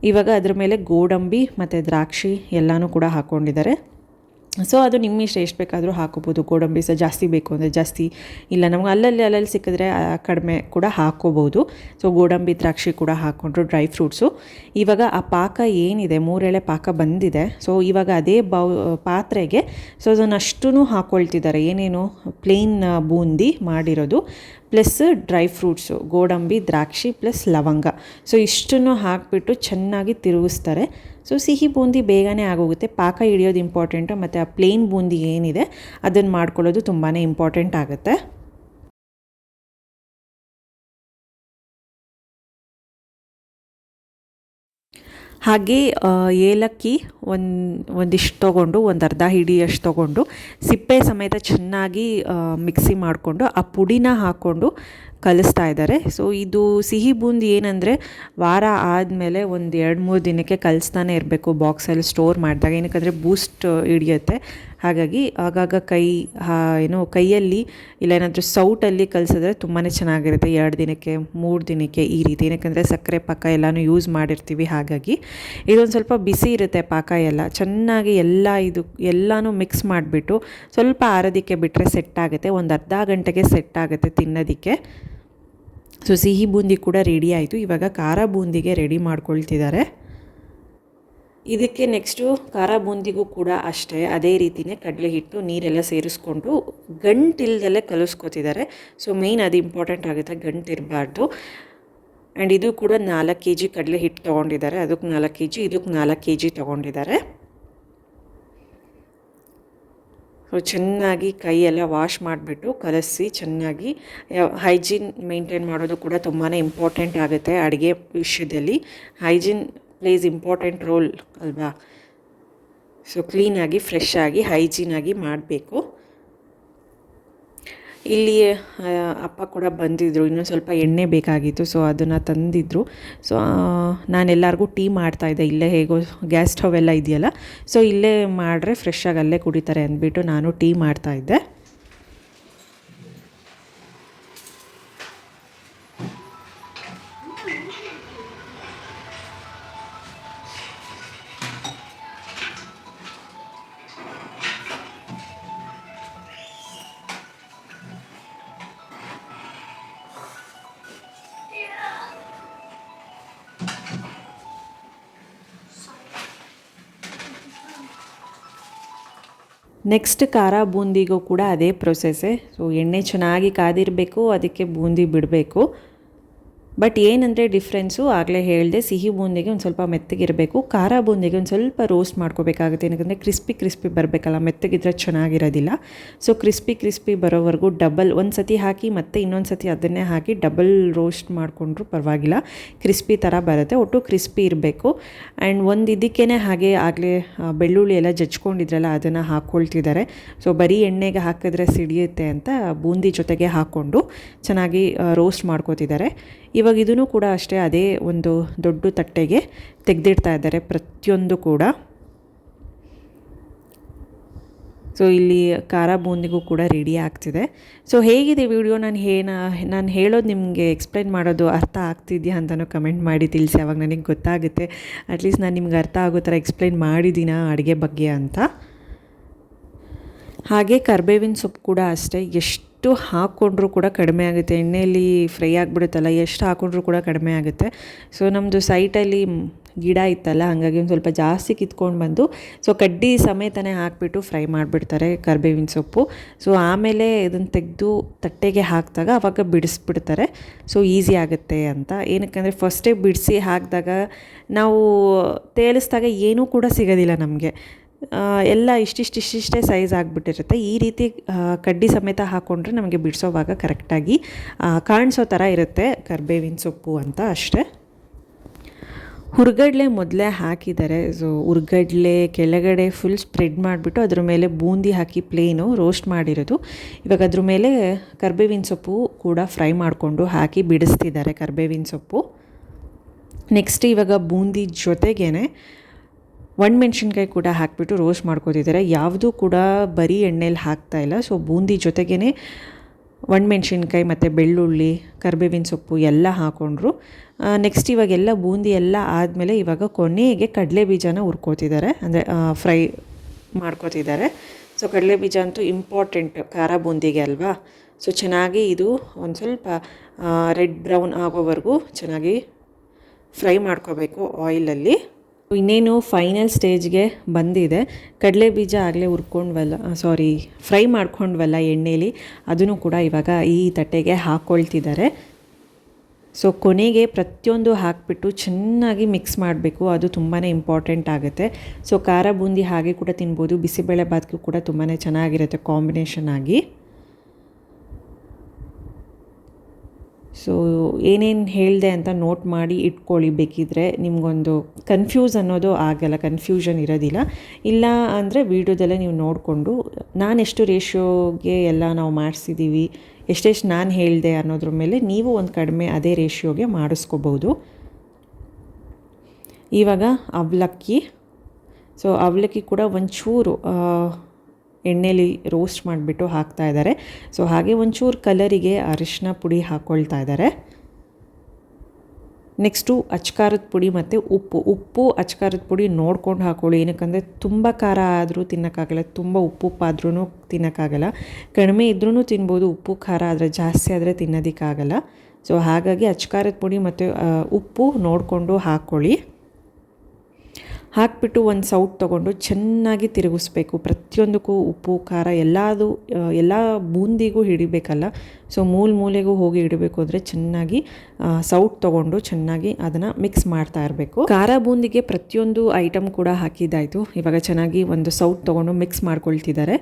ಇವಾಗ ಅದ್ರ ಮೇಲೆ ಗೋಡಂಬಿ ಮತ್ತು ದ್ರಾಕ್ಷಿ ಎಲ್ಲನೂ ಕೂಡ ಹಾಕ್ಕೊಂಡಿದ್ದಾರೆ ಸೊ ಅದು ನಿಮ್ಮ ಇಷ್ಟ, ಎಷ್ಟು ಬೇಕಾದರೂ ಹಾಕೋಬೋದು. ಗೋಡಂಬಿ ಸಹ ಜಾಸ್ತಿ ಬೇಕು ಅಂದರೆ ಜಾಸ್ತಿ ಇಲ್ಲ. ನಮ್ಗೆ ಅಲ್ಲಲ್ಲಿ ಅಲ್ಲಲ್ಲಿ ಸಿಕ್ಕಿದ್ರೆ ಕಡಿಮೆ ಕೂಡ ಹಾಕೋಬೋದು. ಸೊ ಗೋಡಂಬಿ, ದ್ರಾಕ್ಷಿ ಕೂಡ ಹಾಕ್ಕೊಂಡ್ರು ಡ್ರೈ ಫ್ರೂಟ್ಸು ಇವಾಗ ಆ ಪಾಕ ಏನಿದೆ, ಮೂರೆಳೆ ಪಾಕ ಬಂದಿದೆ. ಸೊ ಇವಾಗ ಅದೇ ಬೌ, ಪಾತ್ರೆಗೆ ಸೊ ಅದನ್ನಷ್ಟೂ ಹಾಕ್ಕೊಳ್ತಿದ್ದಾರೆ ಏನೇನು ಪ್ಲೇನ್ ಬೂಂದಿ ಮಾಡಿರೋದು. ಪ್ಲಸ್ ಡ್ರೈ ಫ್ರೂಟ್ಸು ಗೋಡಂಬಿ, ದ್ರಾಕ್ಷಿ ಪ್ಲಸ್ ಲವಂಗ. ಸೊ ಇಷ್ಟನ್ನು ಹಾಕಿಬಿಟ್ಟು ಚೆನ್ನಾಗಿ ತಿರುಗಿಸ್ತಾರೆ. ಸೊ ಸಿಹಿ ಬೂಂದಿ ಬೇಗನೆ ಆಗೋಗುತ್ತೆ. ಪಾಕ ಹಿಡಿಯೋದು ಇಂಪಾರ್ಟೆಂಟು ಮತ್ತು ಆ ಪ್ಲೇನ್ ಬೂಂದಿ ಏನಿದೆ, ಅದನ್ನು ಮಾಡ್ಕೊಳ್ಳೋದು ತುಂಬಾ ಇಂಪಾರ್ಟೆಂಟ್ ಆಗುತ್ತೆ. ಹಾಗೆ ಏಲಕ್ಕಿ ಒಂದು, ಒಂದಿಷ್ಟು ತೊಗೊಂಡು, ಒಂದು ಅರ್ಧ ಹಿಡಿಯಷ್ಟು ತೊಗೊಂಡು, ಸಿಪ್ಪೆ ಸಮೇತ ಚೆನ್ನಾಗಿ ಮಿಕ್ಸಿ ಮಾಡಿಕೊಂಡು, ಆ ಪುಡಿನ ಹಾಕ್ಕೊಂಡು ಕಲಿಸ್ತಾ ಇದ್ದಾರೆ. ಸೊ ಇದು ಸಿಹಿ ಬೂಂದಿ ಏನಂದರೆ, ವಾರ ಆದಮೇಲೆ ಒಂದು ಎರಡು ಮೂರು ದಿನಕ್ಕೆ ಕಲಿಸ್ತಾನೆ ಇರಬೇಕು ಬಾಕ್ಸಲ್ಲಿ ಸ್ಟೋರ್ ಮಾಡಿದಾಗ. ಏನಕ್ಕಂದರೆ ಬೂಸ್ಟ್ ಹಿಡಿಯುತ್ತೆ. ಹಾಗಾಗಿ ಆಗಾಗ ಕೈ ಏನು, ಕೈಯಲ್ಲಿ ಇಲ್ಲ ಏನಾದರೂ ಸೌಟಲ್ಲಿ ಕಲಿಸಿದ್ರೆ ತುಂಬಾ ಚೆನ್ನಾಗಿರುತ್ತೆ. ಎರಡು ದಿನಕ್ಕೆ, ಮೂರು ದಿನಕ್ಕೆ ಈ ರೀತಿ. ಏನಕ್ಕೆಂದರೆ ಸಕ್ಕರೆ ಪಾಕ ಎಲ್ಲನೂ ಯೂಸ್ ಮಾಡಿರ್ತೀವಿ. ಹಾಗಾಗಿ ಇದೊಂದು ಸ್ವಲ್ಪ ಬಿಸಿ ಇರುತ್ತೆ ಪಾಕ ಎಲ್ಲ. ಚೆನ್ನಾಗಿ ಎಲ್ಲ ಇದು, ಎಲ್ಲನೂ ಮಿಕ್ಸ್ ಮಾಡಿಬಿಟ್ಟು ಸ್ವಲ್ಪ ಆರೋದಕ್ಕೆ ಬಿಟ್ಟರೆ ಸೆಟ್ ಆಗುತ್ತೆ. ಒಂದು ಅರ್ಧ ಗಂಟೆಗೆ ಸೆಟ್ ಆಗುತ್ತೆ ತಿನ್ನೋದಕ್ಕೆ. ಸೊ, ಸಿಹಿ ಬೂಂದಿ ಕೂಡ ರೆಡಿ ಆಯಿತು. ಇವಾಗ ಖಾರ ಬೂಂದಿಗೆ ರೆಡಿ ಮಾಡ್ಕೊಳ್ತಿದ್ದಾರೆ. ಇದಕ್ಕೆ ನೆಕ್ಸ್ಟು ಖಾರ ಬೂಂದಿಗೂ ಕೂಡ ಅಷ್ಟೇ. ಅದೇ ರೀತಿಯೇ ಕಡಲೆ ಹಿಟ್ಟು ನೀರೆಲ್ಲ ಸೇರಿಸ್ಕೊಂಡು ಗಂಟಿಲ್ದಲ್ಲೇ ಕಲಿಸ್ಕೊತಿದ್ದಾರೆ. ಸೊ ಮೇಯ್ನ್ ಅದು ಇಂಪಾರ್ಟೆಂಟ್ ಆಗುತ್ತೆ, ಗಂಟು ಇರಬಾರ್ದು. ಆ್ಯಂಡ್ ಇದು ಕೂಡ ನಾಲ್ಕು ಕೆ ಜಿ ಕಡಲೆ ಹಿಟ್ಟು ತೊಗೊಂಡಿದ್ದಾರೆ. ಅದಕ್ಕೆ ನಾಲ್ಕು ಕೆ ಜಿ ಇದಕ್ಕೆ ನಾಲ್ಕು ಕೆ ಜಿ ತೊಗೊಂಡಿದ್ದಾರೆ. ಸೊ ಚೆನ್ನಾಗಿ ಕೈಯೆಲ್ಲ ವಾಶ್ ಮಾಡಿಬಿಟ್ಟು ಕಲಸಿ ಚೆನ್ನಾಗಿ ಹೈಜೀನ್ ಮೇಂಟೈನ್ ಮಾಡೋದು ಕೂಡ ತುಂಬಾ ಇಂಪಾರ್ಟೆಂಟ್ ಆಗುತ್ತೆ ಅಡುಗೆ ವಿಷಯದಲ್ಲಿ. ಹೈಜೀನ್ ಪ್ಲೇಸ್ ಇಂಪಾರ್ಟೆಂಟ್ ರೋಲ್ ಅಲ್ವಾ? ಸೊ ಕ್ಲೀನಾಗಿ ಫ್ರೆಶ್ ಆಗಿ ಹೈಜೀನಾಗಿ ಮಾಡಬೇಕು. ಇಲ್ಲಿ ಅಪ್ಪ ಕೂಡ ಬಂದಿದ್ದರು ಇನ್ನೊಂದು ಸ್ವಲ್ಪ ಎಣ್ಣೆ ಬೇಕಾಗಿತ್ತು ಸೊ ಅದನ್ನು ತಂದಿದ್ದರು ಸೊ ನಾನು ಎಲ್ಲರಿಗೂ ಟೀ ಮಾಡ್ತಾಯಿದ್ದೆ ಇಲ್ಲೇ ಹೇಗೋ ಗ್ಯಾಸ್ ಸ್ಟವ್ ಎಲ್ಲ ಇದೆಯಲ್ಲ? ಸೊ ಇಲ್ಲೇ ಮಾಡಿದ್ರೆ ಫ್ರೆಶ್ ಆಗಿ ಅಲ್ಲೇ ಕುಡಿತಾರೆ ಅಂದ್ಬಿಟ್ಟು ನಾನು ಟೀ ಮಾಡ್ತಾಯಿದ್ದೆ ನೆಕ್ಸ್ಟ್ ಖಾರ ಬೂಂದಿಗೂ ಕೂಡ ಅದೇ ಪ್ರೊಸೆಸ್ಸೇ ಸೊ ಎಣ್ಣೆ ಚೆನ್ನಾಗಿ ಕಾದಿರಬೇಕು ಅದಕ್ಕೆ ಬೂಂದಿ ಬಿಡಬೇಕು. ಬಟ್ ಏನಂದರೆ ಡಿಫ್ರೆನ್ಸು ಆಗಲೇ ಹೇಳಿದೆ ಸಿಹಿ ಬೂಂದಿಗೆ ಒಂದು ಸ್ವಲ್ಪ ಮೆತ್ತಗಿರಬೇಕು, ಖಾರ ಬೂಂದಿಗೆ ಒಂದು ಸ್ವಲ್ಪ ರೋಸ್ಟ್ ಮಾಡ್ಕೋಬೇಕಾಗುತ್ತೆ. ಏನಕ್ಕೆ ಕ್ರಿಸ್ಪಿ ಕ್ರಿಸ್ಪಿ ಬರಬೇಕಲ್ಲ, ಮೆತ್ತಗಿದ್ರೆ ಚೆನ್ನಾಗಿರೋದಿಲ್ಲ. ಸೊ ಕ್ರಿಸ್ಪಿ ಕ್ರಿಸ್ಪಿ ಬರೋವರೆಗೂ ಡಬಲ್ ಒಂದು ಸತಿ ಹಾಕಿ ಮತ್ತೆ ಇನ್ನೊಂದು ಸತಿ ಅದನ್ನೇ ಹಾಕಿ ಡಬಲ್ ರೋಸ್ಟ್ ಮಾಡಿಕೊಂಡ್ರೂ ಪರವಾಗಿಲ್ಲ. ಕ್ರಿಸ್ಪಿ ಥರ ಬರುತ್ತೆ, ಒಟ್ಟು ಕ್ರಿಸ್ಪಿ ಇರಬೇಕು. ಆ್ಯಂಡ್ ಒಂದು ಇದಕ್ಕೇ ಹಾಗೆ ಆಗಲೇ ಬೆಳ್ಳುಳ್ಳಿ ಎಲ್ಲ ಜಜ್ಕೊಂಡಿದ್ರಲ್ಲ, ಅದನ್ನು ಹಾಕ್ಕೊಳ್ತಿದ್ದಾರೆ ಸೊ ಬರೀ ಎಣ್ಣೆಗೆ ಹಾಕಿದ್ರೆ ಸಿಡಿಯುತ್ತೆ ಅಂತ ಬೂಂದಿ ಜೊತೆಗೆ ಹಾಕ್ಕೊಂಡು ಚೆನ್ನಾಗಿ ರೋಸ್ಟ್ ಮಾಡ್ಕೋತಿದ್ದಾರೆ. ಇದೂ ಕೂಡ ಅಷ್ಟೇ ಅದೇ ಒಂದು ದೊಡ್ಡ ತಟ್ಟೆಗೆ ತೆಗೆದಿಡ್ತಾ ಇದ್ದಾರೆ ಪ್ರತಿಯೊಂದು ಕೂಡ. ಸೊ ಇಲ್ಲಿ ಖಾರ ಬೂಂದಿಗೂ ಕೂಡ ರೆಡಿ ಆಗ್ತಿದೆ. ಸೊ ಹೇಗಿದೆ ವಿಡಿಯೋ ನಾನು ಏನ ನಾನು ಹೇಳೋದು ನಿಮಗೆ ಎಕ್ಸ್ಪ್ಲೈನ್ ಮಾಡೋದು ಅರ್ಥ ಆಗ್ತಿದೆಯಾ ಅಂತಲೂ ಕಮೆಂಟ್ ಮಾಡಿ ತಿಳಿಸಿ. ಅವಾಗ ನನಗೆ ಗೊತ್ತಾಗುತ್ತೆ. ಅಟ್ಲೀಸ್ಟ್ ನಾನು ನಿಮ್ಗೆ ಅರ್ಥ ಆಗೋ ಥರ ಎಕ್ಸ್ಪ್ಲೈನ್ ಮಾಡಿದ್ದೀನ ಅಡುಗೆ ಬಗ್ಗೆ ಅಂತ. ಹಾಗೆ ಕರ್ಬೇವಿನ ಸೊಪ್ಪು ಕೂಡ ಅಷ್ಟೇ. ಎಷ್ಟು ಹಾಕ್ಕೊಂಡ್ರೂ ಕೂಡ ಕಡಿಮೆ ಆಗುತ್ತೆ. ಎಣ್ಣೆಯಲ್ಲಿ ಫ್ರೈ ಆಗಿಬಿಡುತ್ತಲ್ಲ, ಎಷ್ಟು ಹಾಕ್ಕೊಂಡ್ರೂ ಕೂಡ ಕಡಿಮೆ ಆಗುತ್ತೆ. ಸೊ ನಮ್ಮದು ಸೈಟಲ್ಲಿ ಗಿಡ ಇತ್ತಲ್ಲ, ಹಾಗಾಗಿ ಒಂದು ಸ್ವಲ್ಪ ಜಾಸ್ತಿ ಕಿತ್ಕೊಂಡು ಬಂದು ಸೊ ಕಡ್ಡಿ ಸಮೇತನೇ ಹಾಕಿಬಿಟ್ಟು ಫ್ರೈ ಮಾಡಿಬಿಡ್ತಾರೆ ಕರ್ಬೇವಿನ ಸೊಪ್ಪು. ಸೊ ಆಮೇಲೆ ಇದನ್ನು ತೆಗೆದು ತಟ್ಟೆಗೆ ಹಾಕಿದಾಗ ಅವಾಗ ಬಿಡಿಸ್ಬಿಡ್ತಾರೆ. ಸೊ ಈಸಿ ಆಗುತ್ತೆ ಅಂತ. ಏನಕ್ಕೆ ಫಸ್ಟೇ ಬಿಡಿಸಿ ಹಾಕಿದಾಗ ನಾವು ತೇಲಿಸಿದಾಗ ಏನೂ ಕೂಡ ಸಿಗೋದಿಲ್ಲ ನಮಗೆ. ಎಲ್ಲ ಇಷ್ಟಿಷ್ಟು ಇಷ್ಟಿಷ್ಟೇ ಸೈಜ್ ಆಗಿಬಿಟ್ಟಿರುತ್ತೆ. ಈ ರೀತಿ ಕಡ್ಡಿ ಸಮೇತ ಹಾಕ್ಕೊಂಡ್ರೆ ನಮಗೆ ಬಿಡಿಸೋವಾಗ ಕರೆಕ್ಟಾಗಿ ಕಾಣಿಸೋ ಥರ ಇರುತ್ತೆ ಕರ್ಬೇವಿನ ಸೊಪ್ಪು ಅಂತ ಅಷ್ಟೇ. ಹುರ್ಗಡ್ಲೆ ಮೊದಲೇ ಹಾಕಿದ್ದಾರೆ. ಸೊ ಹುರ್ಗಡ್ಲೆ ಕೆಳಗಡೆ ಫುಲ್ ಸ್ಪ್ರೆಡ್ ಮಾಡಿಬಿಟ್ಟು ಅದ್ರ ಮೇಲೆ ಬೂಂದಿ ಹಾಕಿ ಪ್ಲೇನು ರೋಸ್ಟ್ ಮಾಡಿರೋದು. ಇವಾಗ ಅದ್ರ ಮೇಲೆ ಕರ್ಬೇವಿನ ಸೊಪ್ಪು ಕೂಡ ಫ್ರೈ ಮಾಡಿಕೊಂಡು ಹಾಕಿ ಬಿಡಿಸ್ತಿದ್ದಾರೆ ಕರ್ಬೇವಿನ ಸೊಪ್ಪು. ನೆಕ್ಸ್ಟ್ ಇವಾಗ ಬೂಂದಿ ಜೊತೆಗೇನೆ ಒಣಮೆಣ್ಸಿನ್ಕಾಯಿ ಕೂಡ ಹಾಕಿಬಿಟ್ಟು ರೋಸ್ಟ್ ಮಾಡ್ಕೋತಿದ್ದಾರೆ ಯಾವುದೂ ಕೂಡ ಬರೀ ಎಣ್ಣೆಲಿ ಹಾಕ್ತಾ ಇಲ್ಲ. ಸೊ ಬೂಂದಿ ಜೊತೆಗೇ ಒಣಮೆಣ್ಸಿನ್ಕಾಯಿ ಮತ್ತು ಬೆಳ್ಳುಳ್ಳಿ, ಕರ್ಬೇವಿನ ಸೊಪ್ಪು ಎಲ್ಲ ಹಾಕ್ಕೊಂಡ್ರು ನೆಕ್ಸ್ಟ್ ಇವಾಗೆಲ್ಲ ಬೂಂದಿ ಎಲ್ಲ ಆದಮೇಲೆ ಇವಾಗ ಕೊನೆಗೆ ಕಡಲೆ ಬೀಜನ ಹುರ್ಕೋತಿದ್ದಾರೆ ಅಂದರೆ ಫ್ರೈ ಮಾಡ್ಕೋತಿದ್ದಾರೆ ಸೊ ಕಡಲೆ ಬೀಜ ಅಂತೂ ಇಂಪಾರ್ಟೆಂಟ್ ಖಾರ ಬೂಂದಿಗೆ ಅಲ್ವಾ? ಸೊ ಚೆನ್ನಾಗಿ ಇದು ಒಂದು ಸ್ವಲ್ಪ ರೆಡ್ ಬ್ರೌನ್ ಆಗೋವರೆಗೂ ಚೆನ್ನಾಗಿ ಫ್ರೈ ಮಾಡ್ಕೋಬೇಕು ಆಯಿಲಲ್ಲಿ ಇನ್ನೇನು ಫೈನಲ್ ಸ್ಟೇಜ್ಗೆ ಬಂದಿದೆ. ಕಡಲೆ ಬೀಜ ಆಗಲೇ ಹುರ್ಕೊಂಡ್ವಲ್ಲ ಸಾರಿ ಫ್ರೈ ಮಾಡ್ಕೊಂಡ್ವಲ್ಲ ಎಣ್ಣೆಲಿ, ಅದನ್ನು ಕೂಡ ಇವಾಗ ಈ ತಟ್ಟೆಗೆ ಹಾಕ್ಕೊಳ್ತಿದ್ದಾರೆ ಸೊ ಕೊನೆಗೆ ಪ್ರತಿಯೊಂದು ಹಾಕಿಬಿಟ್ಟು ಚೆನ್ನಾಗಿ ಮಿಕ್ಸ್ ಮಾಡಬೇಕು, ಅದು ತುಂಬಾ ಇಂಪಾರ್ಟೆಂಟ್ ಆಗುತ್ತೆ. ಸೊ ಖಾರ ಬೂಂದಿ ಹಾಗೆ ಕೂಡ ತಿನ್ಬೋದು ಬಿಸಿಬೇಳೆ ಬಾತ್ಗೂ ಕೂಡ ತುಂಬಾ ಚೆನ್ನಾಗಿರುತ್ತೆ ಕಾಂಬಿನೇಷನ್ ಆಗಿ. ಸೊ ಏನೇನು ಹೇಳಿದೆ ಅಂತ ನೋಟ್ ಮಾಡಿ ಇಟ್ಕೊಳ್ಳಿ ಬೇಕಿದ್ರೆ. ನಿಮಗೊಂದು ಕನ್ಫ್ಯೂಸ್ ಅನ್ನೋದು ಆಗಲ್ಲ ಕನ್ಫ್ಯೂಷನ್ ಇರೋದಿಲ್ಲ. ಇಲ್ಲ ಅಂದರೆ ವೀಡಿಯೋದಲ್ಲೇ ನೀವು ನೋಡಿಕೊಂಡು ಎಷ್ಟು ರೇಷಿಯೋಗೆ ಎಲ್ಲ ನಾವು ಮಾಡಿಸಿದ್ದೀವಿ ಎಷ್ಟೆಷ್ಟು ನಾನು ಹೇಳಿದೆ ಅನ್ನೋದ್ರ ಮೇಲೆ ನೀವು ಒಂದು ಕಡಿಮೆ ಅದೇ ರೇಷಿಯೋಗೆ ಮಾಡಿಸ್ಕೋಬೋದು ಇವಾಗ ಅವಲಕ್ಕಿ. ಸೊ ಅವಲಕ್ಕಿ ಕೂಡ ಒಂಚೂರು ಎಣ್ಣೆಲಿ ರೋಸ್ಟ್ ಮಾಡಿಬಿಟ್ಟು ಹಾಕ್ತಾ ಇದ್ದಾರೆ. ಸೊ, ಹಾಗೆ ಒಂಚೂರು ಕಲರಿಗೆ ಅರಿಶಿನ ಪುಡಿ ಹಾಕ್ಕೊಳ್ತಾ ಇದ್ದಾರೆ. ನೆಕ್ಸ್ಟು ಅಚ್ಕಾರದ ಪುಡಿ ಮತ್ತು ಉಪ್ಪು. ಉಪ್ಪು, ಅಚ್ಕಾರದ ಪುಡಿ ನೋಡ್ಕೊಂಡು ಹಾಕೊಳ್ಳಿ. ಏನಕ್ಕಂದರೆ ತುಂಬ ಖಾರ ಆದರೂ ತಿನ್ನೋಕ್ಕಾಗಲ್ಲ, ತುಂಬ ಉಪ್ಪು ಉಪ್ಪಾದ್ರೂ ತಿನ್ನೋಕ್ಕಾಗಲ್ಲ. ಕಡಿಮೆ ಇದ್ರೂ ತಿನ್ಬೋದು, ಉಪ್ಪು, ಖಾರ ಆದರೆ ಜಾಸ್ತಿ ಆದರೆ ತಿನ್ನೋದಕ್ಕಾಗಲ್ಲ. ಸೊ, ಹಾಗಾಗಿ ಅಚ್ಕಾರದ ಪುಡಿ ಮತ್ತು ಉಪ್ಪು ನೋಡಿಕೊಂಡು ಹಾಕ್ಕೊಳ್ಳಿ ಹಾಕ್ಬಿಟ್ಟು ಒಂದು ಸೌಟ್ ತೊಗೊಂಡು ಚೆನ್ನಾಗಿ ತಿರುಗಿಸ್ಬೇಕು. ಪ್ರತಿಯೊಂದಕ್ಕೂ ಉಪ್ಪು, ಖಾರ ಎಲ್ಲದು ಎಲ್ಲ ಬೂಂದಿಗೂ ಹಿಡಿಬೇಕಲ್ಲ. ಸೊ ಮೂಲ ಮೂಲೆಗೂ ಹೋಗಿ ಹಿಡಬೇಕು ಅಂದರೆ ಚೆನ್ನಾಗಿ ಸೌಟ್ ತೊಗೊಂಡು ಚೆನ್ನಾಗಿ ಅದನ್ನು ಮಿಕ್ಸ್ ಮಾಡ್ತಾ ಇರಬೇಕು. ಖಾರ ಬೂಂದಿಗೆ ಪ್ರತಿಯೊಂದು ಐಟಮ್ ಕೂಡ ಹಾಕಿದ್ದಾಯಿತು. ಇವಾಗ ಚೆನ್ನಾಗಿ ಒಂದು ಸೌಟ್ ತೊಗೊಂಡು ಮಿಕ್ಸ್ ಮಾಡ್ಕೊಳ್ತಿದ್ದಾರೆ.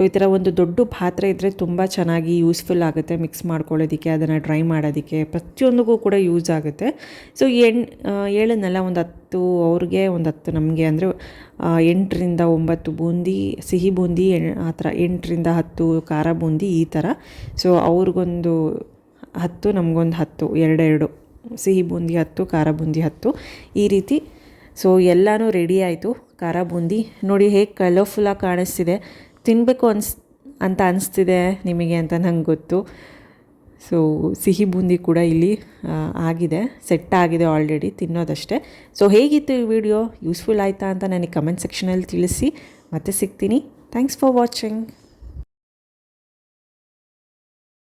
ಸೊ ಈ ಥರ ಒಂದು ದೊಡ್ಡ ಪಾತ್ರೆ ಇದ್ದರೆ ತುಂಬ ಚೆನ್ನಾಗಿ ಯೂಸ್ಫುಲ್ ಆಗುತ್ತೆ ಮಿಕ್ಸ್ ಮಾಡ್ಕೊಳ್ಳೋದಕ್ಕೆ, ಅದನ್ನು ಡ್ರೈ ಮಾಡೋದಕ್ಕೆ. ಪ್ರತಿಯೊಂದಿಗೂ ಕೂಡ ಯೂಸ್ ಆಗುತ್ತೆ. ಸೊ ಎಣ್ ಹೇಳಿದ್ನಲ್ಲ ಒಂದು ಹತ್ತು ಅವ್ರಿಗೆ ಒಂದು ಹತ್ತು ನಮಗೆ ಅಂದರೆ ಎಂಟರಿಂದ ಒಂಬತ್ತು ಬೂಂದಿ, ಸಿಹಿ ಬೂಂದಿ ಆ ಥರ ಎಂಟರಿಂದ ಹತ್ತು ಖಾರ ಬೂಂದಿ ಈ ಥರ. ಸೊ ಅವ್ರಿಗೊಂದು ಹತ್ತು, ನಮಗೊಂದು ಹತ್ತು, ಎರಡೆರಡು. ಸಿಹಿ ಬೂಂದಿ ಹತ್ತು, ಖಾರ ಬೂಂದಿ ಹತ್ತು, ಈ ರೀತಿ. ಸೊ ಎಲ್ಲನೂ ರೆಡಿ ಆಯಿತು, ಖಾರ ಬೂಂದಿ. ನೋಡಿ ಹೇಗೆ ಕಲರ್ಫುಲ್ಲಾಗಿ ಕಾಣಿಸ್ತಿದೆ. ತಿನ್ನಬೇಕು ಅನ್ಸ್, ಅಂತ ಅನಿಸ್ತಿದೆ ನಿಮಗೆ ಅಂತ ನಂಗೆ ಗೊತ್ತು. ಸೊ ಸಿಹಿ ಬೂಂದಿ ಕೂಡ ಇಲ್ಲಿ ಆಗಿದೆ ಸೆಟ್ ಆಗಿದೆ ಆಲ್ರೆಡಿ ತಿನ್ನೋದಷ್ಟೇ. ಸೊ ಹೇಗಿತ್ತು ಈ ವಿಡಿಯೋ ಯೂಸ್ಫುಲ್ ಆಯಿತಾ ಅಂತ ನನಗೆ ಕಮೆಂಟ್ ಸೆಕ್ಷನಲ್ಲಿ ತಿಳಿಸಿ. ಮತ್ತೆ ಸಿಗ್ತೀನಿ. Thanks for watching